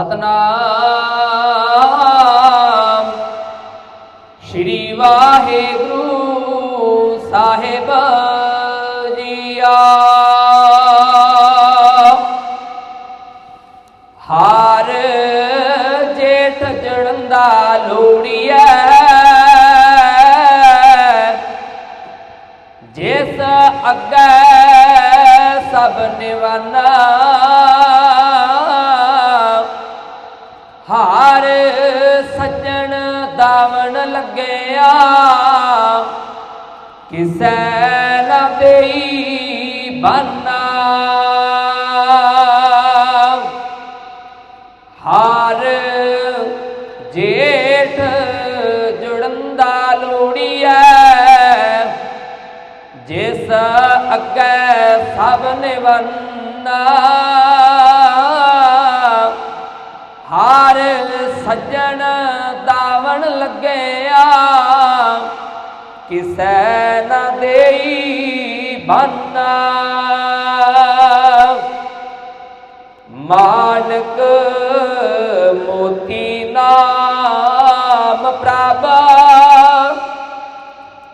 ਸਤਨਾਮ। ਸ਼੍ਰੀ ਵਾਹਿਗੁਰੂ ਸਾਹਿਬ ਜੀਆ ਹਾਰ ਜੇਠ ਜੜੰਦਾ ਲੋੜੀਐ ਜਿਸ ਅੱਗੇ ਸਭ ਨਿਵਾਨਾ ਸੱਜਣ ਦਾਵਣ ਲੱਗਿਆ। ਕਿਸੈ ਨਾ ਦੇਈ ਬਾਨਾ। ਹਾਰ ਜੇਠ ਜੁੜੰਦਾ ਲੋੜੀਐ। ਜਿਸ ਅੱਗੇ ਸਭ ਨਿਵੰਨਾ। ਸੱਜਣ ਦਾਵਣ ਲੱਗਿਆ ਕਿਸੈ ਨਾ ਦੇਈ ਬਾਨਾ। ਮਾਨਕ ਮੋਤੀ ਨਾਮ ਪ੍ਰਭ।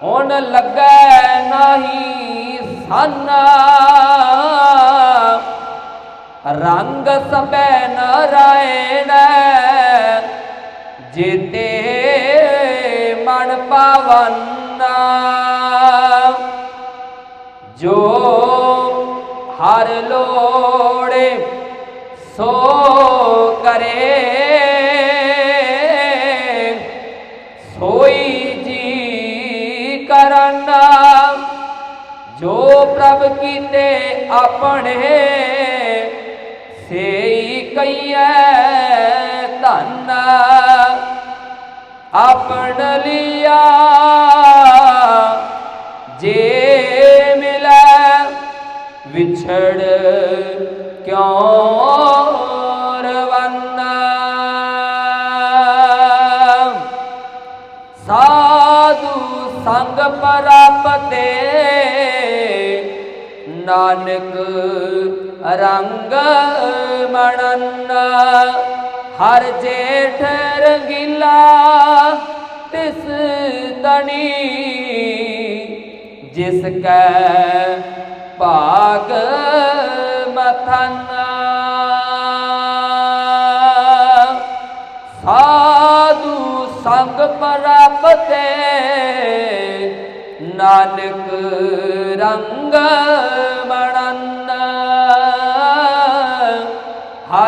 ਹੁਣ ਲੱਗੈ ਨਹੀਂ ਸਾਨਾ। ਰੰਗ ਸਬੈ ਨਰਾਇਣ ਜੀਤੇ ਮਨ ਪਵਨ। ਜੋ ਹਰ ਲੋੜੇ ਸੋ ਕਰੇ, ਸੋਈ ਜੀ ਕਰਨ। ਜੋ ਪ੍ਰਭ ਕੀਤੇ ਆਪਣੇ ਸੇਈ ਕਈਐ ਧੰਨ ਆਪਣ ਲਿਆ ਜੇ ਮਿਲੈ ਵਿਛੜ ਕਿਉ ਰਵੰਨਾ? ਸਾਧੂ ਸੰਗ ਪ੍ਰਾਪਤੇ ਨਾਨਕ, ਰੰਗ ਮਣਨ, ਹਰ ਜੇਠ ਰੰਗੀਲਾ, ਤਿਸ ਤਣੀ, ਜਿਸ ਕੈ ਭਾਗ ਮਥਨਾ। ਸਾਧੂ ਸੰਗ ਪਰਾਪਤੇ, ਨਾਨਕ ਰੰਗ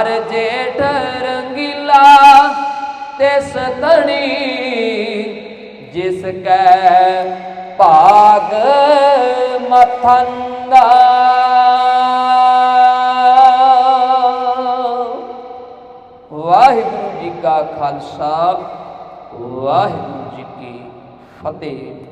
ਹਰ ਜੇਠ ਰੰਗੀਲਾ ਤਿਸ ਤਣੀ ਜਿਸ ਕੈ ਭਾਗ ਮਥੰਦਾ ਵਾਹਿਗੁਰੂ ਜੀ ਕਾ ਖਾਲਸਾ, ਵਾਹਿਗੁਰੂ ਜੀ ਕੀ ਫਤਿਹ।